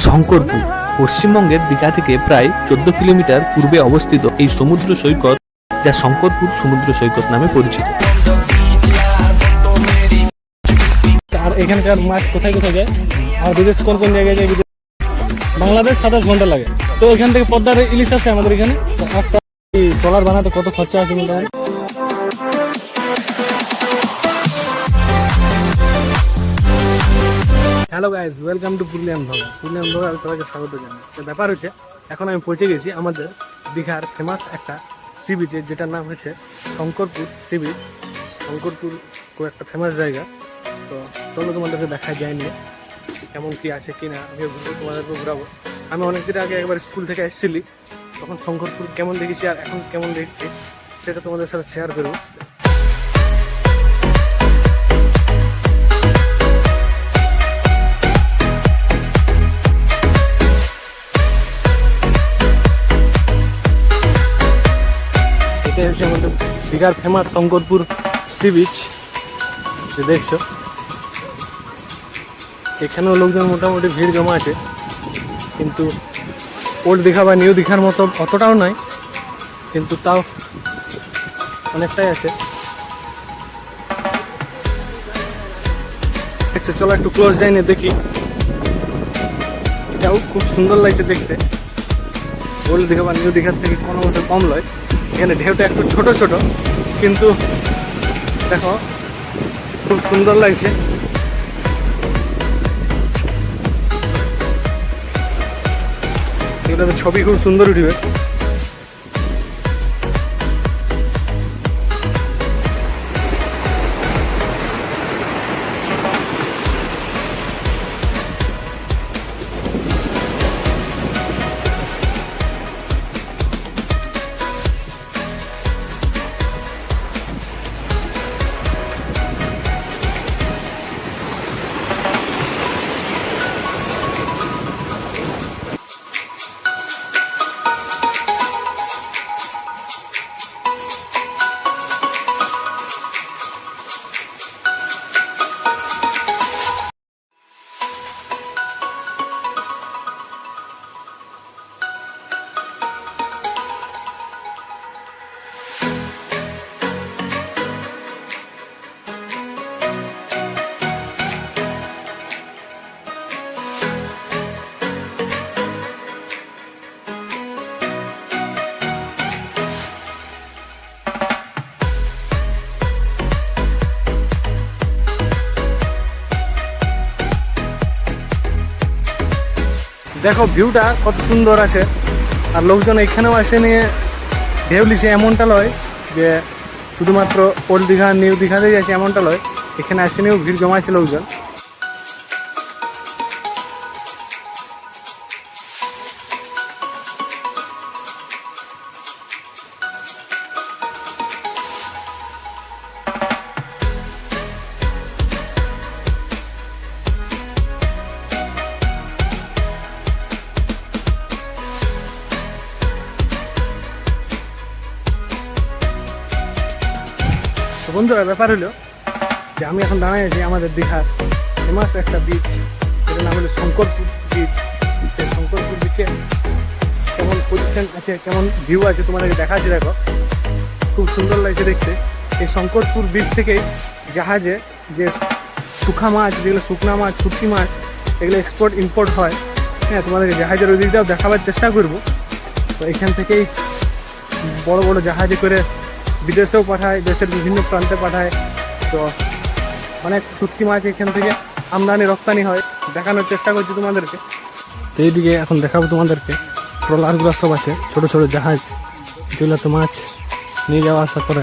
শঙ্করপুর, পশ্চিমবঙ্গের দীঘা থেকে প্রায় চোদ্দ কিলোমিটার পূর্বে অবস্থিত এই সমুদ্র সৈকত যা শঙ্করপুর সমুদ্র সৈকত নামে পরিচিত। আর এখানকার মাছ কোথায় কোথায় যায়? আর বিদেশ কোন কোন জায়গায় যায় বিদেশ? বাংলাদেশ সাতাশ ঘণ্টা লাগে। তো এখান থেকে পদ্মার ইলিশ আছে আমাদের এখানে। ট্রলার বানাতে কত খরচা আছে মোটামুটি hello guys welcome to Purulian vlog Purulian vlog আমি সবাইকে স্বাগত জানাই। তো ব্যাপার হচ্ছে, এখন আমি পৌঁছে গেছি আমাদের দীঘার ফেমাস একটা সি বিচে যেটার নাম হচ্ছে শঙ্করপুর সি বিচ শঙ্করপুর খুব একটা ফেমাস জায়গা। তো চলো তোমাদেরকে দেখা যায়নি কেমন কি আছে কি না আগে ঘুরবো তোমাদেরকে ঘুরাবো। আমি অনেক দিন আগে একবার স্কুল থেকে এসেছিলি, তখন শঙ্করপুর কেমন দেখেছি আর এখন কেমন দেখছি, সেটা তোমাদের সাথে শেয়ার করব। দীঘার ফেমাস শঙ্করপুর সি বিচ যে দেখছ। এখানেও লোকজন মোটামুটি ভিড় জমা আছে কিন্তু ওল্ড দীঘা বা নিউ দীঘার মতো অতটাও নয়, কিন্তু তাও অনেকটাই আছে। দেখছ চলো একটু ক্লোজ যাই না, দেখি। এটাও খুব সুন্দর লাগছে দেখতে। ওল্ড দীঘা বা নিউ দীঘার থেকে কোনো মতো কম লয়। এখানে ঢেউটা একটু ছোট ছোট, কিন্তু দেখো, খুব সুন্দর লাগছে। এগুলো ছবি খুব সুন্দর উঠবে। দেখো ভিউটা কত সুন্দর আছে। আর লোকজন এখানেও আসে নিয়ে ঢেউ লিছে এমনটা লয় যে শুধুমাত্র ওল্ড দীঘা, নিউ দীঘাতেই আছে এমনটা লয়। এখানে আসে নিয়েও ভিড় জমাইছে লোকজন। বন্ধুরা, ব্যাপার হলো যে আমি এখন দাঁড়াই আছি আমাদের দীঘার ফেমাস একটা বিচ যেটার নাম হলো শঙ্করপুর বিচ সেই শঙ্করপুর বিচে কেমন পজিশন আছে, কেমন ভিউ আছে তোমাদেরকে দেখাচ্ছি, দেখো। খুব সুন্দর লাগছে দেখতে। এই শঙ্করপুর বিচ থেকেই জাহাজে যে শুখা মাছ, যেগুলো শুকনা মাছ, শুটকি মাছ, এগুলো এক্সপোর্ট ইম্পোর্ট হয় হ্যাঁ তোমাদেরকে জাহাজের ওই দিকটাও দেখাবার চেষ্টা করব। তো এখান থেকেই বড় বড় জাহাজে করে বিদেশেও পাঠায়, দেশের বিভিন্ন প্রান্তে পাঠায়। তো অনেক শুটকি মাছ এখান থেকে আমদানি, রপ্তানি হয়। দেখানোর চেষ্টা করছি তোমাদেরকে। তো এইদিকে এখন দেখাবো তোমাদেরকে। ট্রলারগুলো সব আছে, ছোটো ছোটো জাহাজ, যেগুলোতে মাছ নিয়ে যাওয়া আসা করে।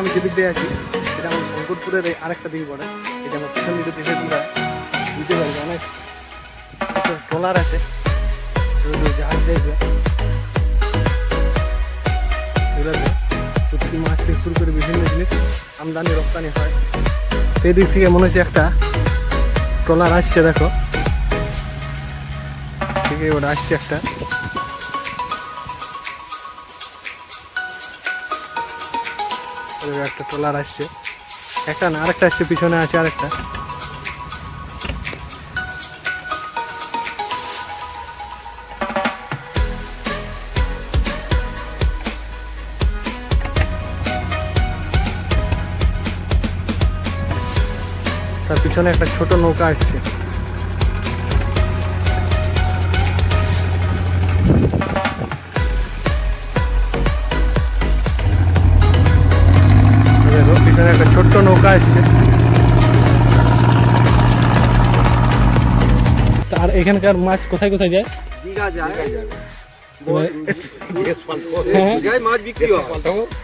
আমি যেদিক দিয়ে আছি এটা আমার শঙ্করপুরের আরেকটা দিক পড়ে। এটা আমার পিছন দিকে দেখে তোমরা বুঝতে পারবে, অনেক ট্রলার আছে। জাহাজ দেখবে। মাছ থেকে শুরু করে বিভিন্ন জিনিস আমদানি, রপ্তানি হয়। সেই দিক থেকে মনে হচ্ছে একটা ট্রলার আসছে, দেখো। থেকে ওটা আসছে একটা। একটা ট্রলার আসছে। একটা না, আরেকটা আসছে, পিছনে আছে আরেকটা। তার পিছনে একটা ছোট নৌকা আসছে। আর এখানকার মাছ কোথায় কোথায় যায়? দীঘা যায়। হ্যাঁ। দীঘায় মাছ বিক্রি হয়।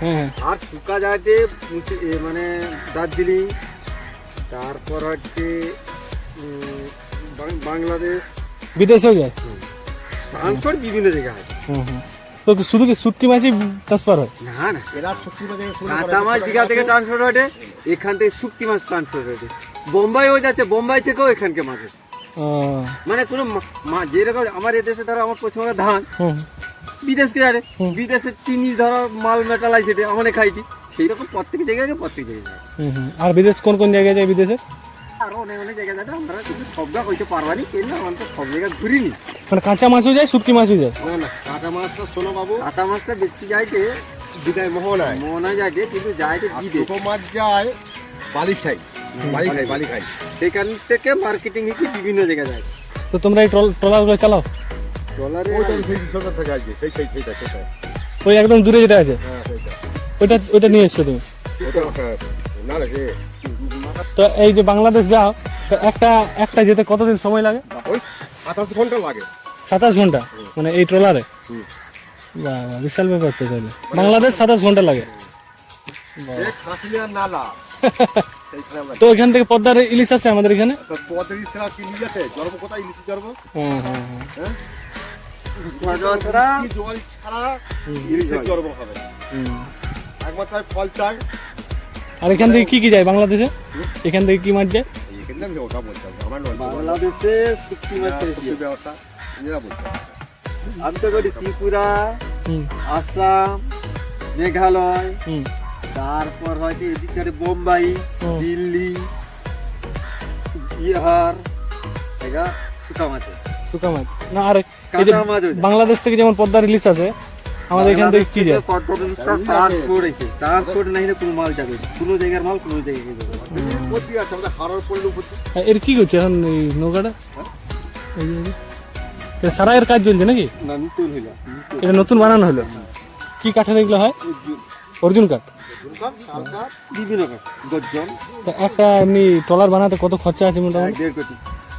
হ্যাঁ আর শুকা যাতে মুসি- মানে দার্জিলিং তারপর হচ্ছে বাংলাদেশ। বিদেশেও যায়? বিভিন্ন জায়গায়। হয় তো শুধু কি শুটকি মাছই ট্রান্সফার হয়? না না। কাঁচা মাছ দীঘা থেকে ট্রান্সফার হয়ে এখান থেকে শুটকি মাছ ট্রান্সপোর্ট হয়ে বোম্বাইও যাচ্ছে বোম্বাই থেকেও এখানকে মাছ মানে কোনো যেরকম আমার এদেশে ধরো আমার পশ্চিমবঙ্গে ধান। হুম। বিদেশকে যাবে বিদেশে চিনি ধরো মাল মেটালাই সেটা আমাদের খাইটি। সেই রকম প্রত্যেক জায়গায় প্রত্যেক জায়গায় যায়। আর বিদেশ কোন কোন জায়গায় যায় বিদেশে? আরও অনেক অনেক জায়গা যাবে আমরা কিন্তু সব জায়গা হইতে পারবানি কেন আমরা তো সব জায়গায় ঘুরিনি মানে কাঁচা মাছও যায় শুটকি মাছও যায়? না না কাটা মাছটা শোনো বাবু। কাতা মাছটা বেশি যাইতে বিদায় মোহনায়। মনে যাইতে কিন্তু যাইতে আর বিদেশ মাছ যায় বালি খাই বালি খাই বালি খাই। সেখান থেকে মার্কেটিং বিভিন্ন জায়গায়। যায় তো তোমরা এই ট্রল ট্রলারগুলো চালাও? ডলারে ওইটা সেই সেই সেই সেইটা সেটা। ওই একদম দূরে যেটা আছে? হ্যাঁ ওইটা ওইটা নিয়ে এসছো তুমি? সে তো এই যে বাংলাদেশ যাও তো একটা একটা যেতে কতদিন সময় লাগে? ওই সাতাশ ঘণ্টা লাগে। সাতাশ ঘণ্টা? মানে এই ট্রলারে? বিশাল ব্যাপার তো বাংলাদেশ সাতাশ ঘণ্টা লাগে। নালা। তো এখান থেকে পদ্মার ইলিশ আছে আমাদের এখানে? যাচ্ছে জন্ম কোথায়? ইলিশ জন্ম? হ্যাঁ হ্যাঁ হ্যাঁ। হ্যাঁ? জল ছাড়া। ইলিশের জন্ম হবে? একবার তাই ফল চাই আর এখান থেকে কি কি যায় বাংলাদেশে? এখান থেকে কি মাছ যায়? এখানে আমি ওটা বলতে আমার বাংলাদেশে শুক্তি মাছ পেয়েছি। ব্যবস্থা। এরা বলতে আমি তো করি ত্রিপুরা আসাম মেঘালয় হুম। তারপর হয়তো এদিকটারে বোম্বাই দিল্লি বিহার এটা শুকা মাছ শুকা মাছ না আর বাংলাদেশ থেকে যেমন পদ্মা রিলিজ আছে আমাদের এখান থেকে কি যায় ট্রান্সপোর্ট আছে। ট্রান্সপোর্ট নাই না কোনো মাল যাবে কোনো জায়গার মাল কোনো জায়গায় যাবে পড়লে এর কি করছে এখন এই নৌকাটা। এটা সারাইয়ের কাজ চলছে নাকি? না নতুন হইল। এটা নতুন বানানো হলো। কি কাঠের এগুলো হয়? অর্জুন কাঠ। বিভিন্ন কাঠ গজ্জন তা একটা এমনি ট্রলার বানাতে কত খরচা আছে মোটামুটি? দেড় কোটি।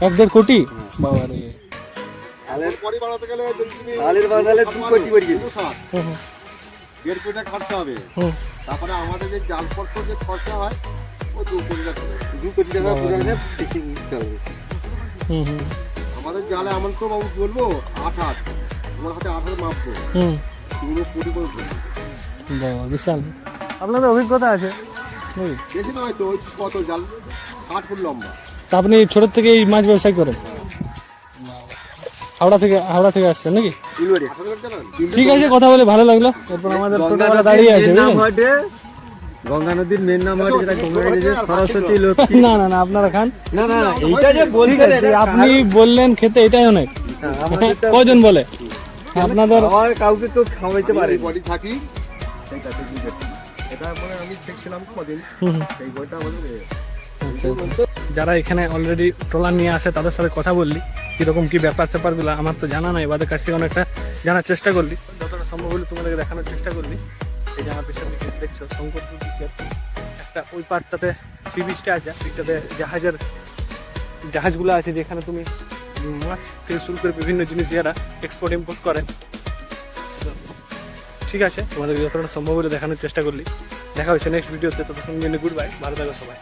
এক দেড় কোটি? বাবা রে বানালে দু কোটি যাবে। দেড় কোটি খরচা হবে। তারপরে আমাদের যে জালপত্র যে খরচা হয় ও দু কোটি টাকা দু কোটি টাকা পুরো চলবে। হুম হুম। আমাদের জালে এমন তো বাবু বলব আট হাত। তোমার হাতে আট হাত মাপবো। হুম। তুমি কোটি করে বিশাল। আপনাদের অভিজ্ঞতা আছে। বেশি নয় তো কত জাল? আট ফুট লম্বা। তা আপনি ছোট থেকে এই মাছ ব্যবসায় করেন? হাওড়া থেকে হাওড়া থেকে আসছেন নাকি? ঠিক আছে কথা বলে ভালো লাগল। এরপর আমাদের দাঁড়িয়ে আছে গঙ্গা নদীর মেন নাম যেটা গঙ্গা সরস্বতী লক্ষ্মী। না না না আপনারা খান। না না এইটা যে বলছেন আপনি বললেন খেতে এটাই অনেক। আমাদের কজন বলে? আপনাদের আমার কাউকে কেউ খাওয়াইতে পারে বডি থাকি দুধের। এটা মানে আমি দেখছিলাম কদিন। সেই বইটা আমাদের। আচ্ছা, আচ্ছা। যারা এখানে অলরেডি ট্রলার নিয়ে আসে তাদের সাথে কথা বললি কীরকম কি ব্যাপার স্যাপারগুলো আমার তো জানা নাই এবার কাছ থেকে অনেকটা জানার চেষ্টা করলি যতটা সম্ভব হলো তোমাদেরকে দেখানোর চেষ্টা করলি এই যে আমার পিছনে দেখছ শঙ্করপুর একটা ওই পার্টটাতে সি বিচটা আছে দিকটাতে জাহাজের জাহাজগুলো আছে যেখানে তুমি মাছ থেকে শুরু করে বিভিন্ন জিনিস যারা এক্সপোর্ট ইম্পোর্ট করে ঠিক আছে, তোমাদের যতটা সম্ভব হলে দেখানোর চেষ্টা করলি। দেখা হচ্ছে নেক্সট ভিডিওতে ততক্ষণ জন্য গুড বাই ভালো থাকো সবাই।